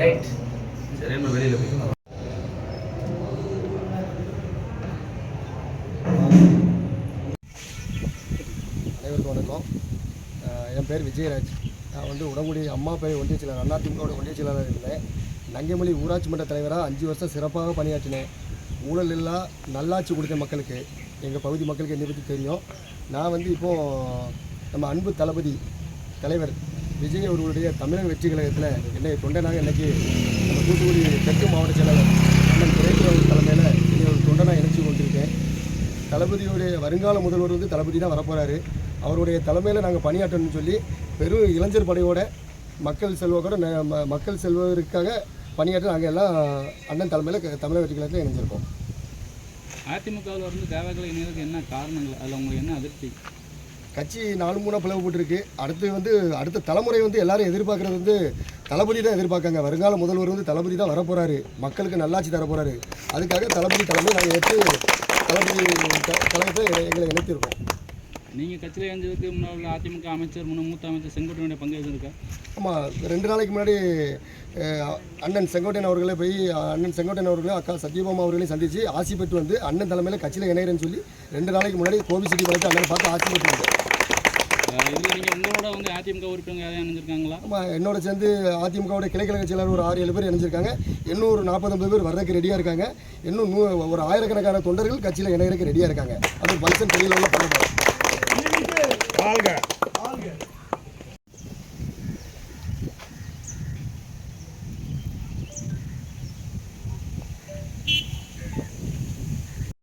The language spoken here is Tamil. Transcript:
ரைட் சரி நம்ம வெளியில் போய் அனைவருக்கும் வணக்கம். என் பேர் விஜயராஜ். நான் வந்து உடம்புடி அம்மா பேர் ஒன்றிய செயலாளர் திமுகவோட ஒன்றிய செயலாளர் இருந்தேன். நங்கைமொழி ஊராட்சி மன்ற தலைவராக அஞ்சு வருஷம் சிறப்பாக பணியாற்றினேன். ஊழல் இல்லா நல்லாட்சி கொடுத்த மக்களுக்கு எங்கள் பகுதி மக்களுக்கு என்னை பற்றி தெரியும். நான் வந்து இப்போது நம்ம அன்பு தளபதி தலைவர் விஜய் அவர்களுடைய தமிழக வெற்றி கழகத்தில் என்னை தொண்டனாக இன்னைக்கு நம்ம தூத்துக்குடி தெற்கு மாவட்ட செயலாளர் அண்ணன் துரைமுருகன் தலைமையில் என்னை ஒரு தொண்டனாக இணைச்சி கொண்டிருக்கேன். தளபதியுடைய வருங்கால முதல்வர் வந்து தளபதி தான் வரப்போகிறாரு அவருடைய தலைமையில் நாங்கள் பணியாற்றணும்னு சொல்லி பெரும் இளைஞர் படையோட மக்கள் செல்வத்தோட ம- மக்கள் செல்வதற்காக பணியாற்ற நாங்கள் எல்லாம் அண்ணன் தலைமையில் க- தமிழக வெற்றி கழகத்தில் இணைஞ்சிருக்கோம். அதிமுகவில் வந்து தேவைகளை இணையதுக்கு என்ன காரணங்கள்? அதில் உங்களுக்கு என்ன அதிருப்தி? கட்சி நாலு மூணாக பிளவுபட்டுருக்கு அடுத்து வந்து அடுத்த தலைமுறை வந்து எல்லாரும் எதிர்பார்க்குறது வந்து தளபதி தான் எதிர்பார்க்காங்க. வருங்கால முதல்வர் வந்து தளபதி தான் வரப்போகிறாரு மக்களுக்கு நல்லாட்சி தர போகிறாரு அதுக்காக தளபதி தலைமை நாங்கள் ஏற்று தளபதி கழகத்தை எங்களை இணைத்திருக்கோம். நீங்கள் கட்சியில் இணைஞ்சதுக்கு முன்னாள் அதிமுக அமைச்சர் முன்ன மூத்த அமைச்சர் செங்கோட்டையுடைய பங்கு எதுவும் இருக்கா? ஆமாம் ரெண்டு நாளைக்கு முன்னாடி அண்ணன் செங்கோட்டையன் அவர்களை போய் அண்ணன் செங்கோட்டையன் அவர்களையும் அக்கா சத்யபாமா அவர்களையும் சந்தித்து ஆசி பெற்று வந்து அண்ணன் தலைமையில் கட்சியில் இணையறேன்னு சொல்லி ரெண்டு நாளைக்கு முன்னாடி கோபி சிட்டி வளர்த்து அண்ணன் பார்த்து ஆசி பெற்று வந்தேன் இதில் நீங்கள் உங்களோட வந்து அதிமுக உறுப்பினர்கள் யாரையும் இணைஞ்சிருக்காங்களா? ஆமாம் என்னோட சேர்ந்து அதிமுகவோட கிளைக்கழக செயலாளர் ஒரு ஆறு ஏழு பேர் இணைஞ்சிருக்காங்க. இன்னும் ஒரு நாற்பது பேர் வர்றதுக்கு ரெடியாக இருக்காங்க. இன்னும் நூ ஒரு ஆயிரக்கணக்கான தொண்டர்கள் கட்சியில் இணையறதுக்கு ரெடியாக இருக்காங்க. அது ஃபங்க்ஷன் பெரிய லெவலில் பண்ண போகிறோம்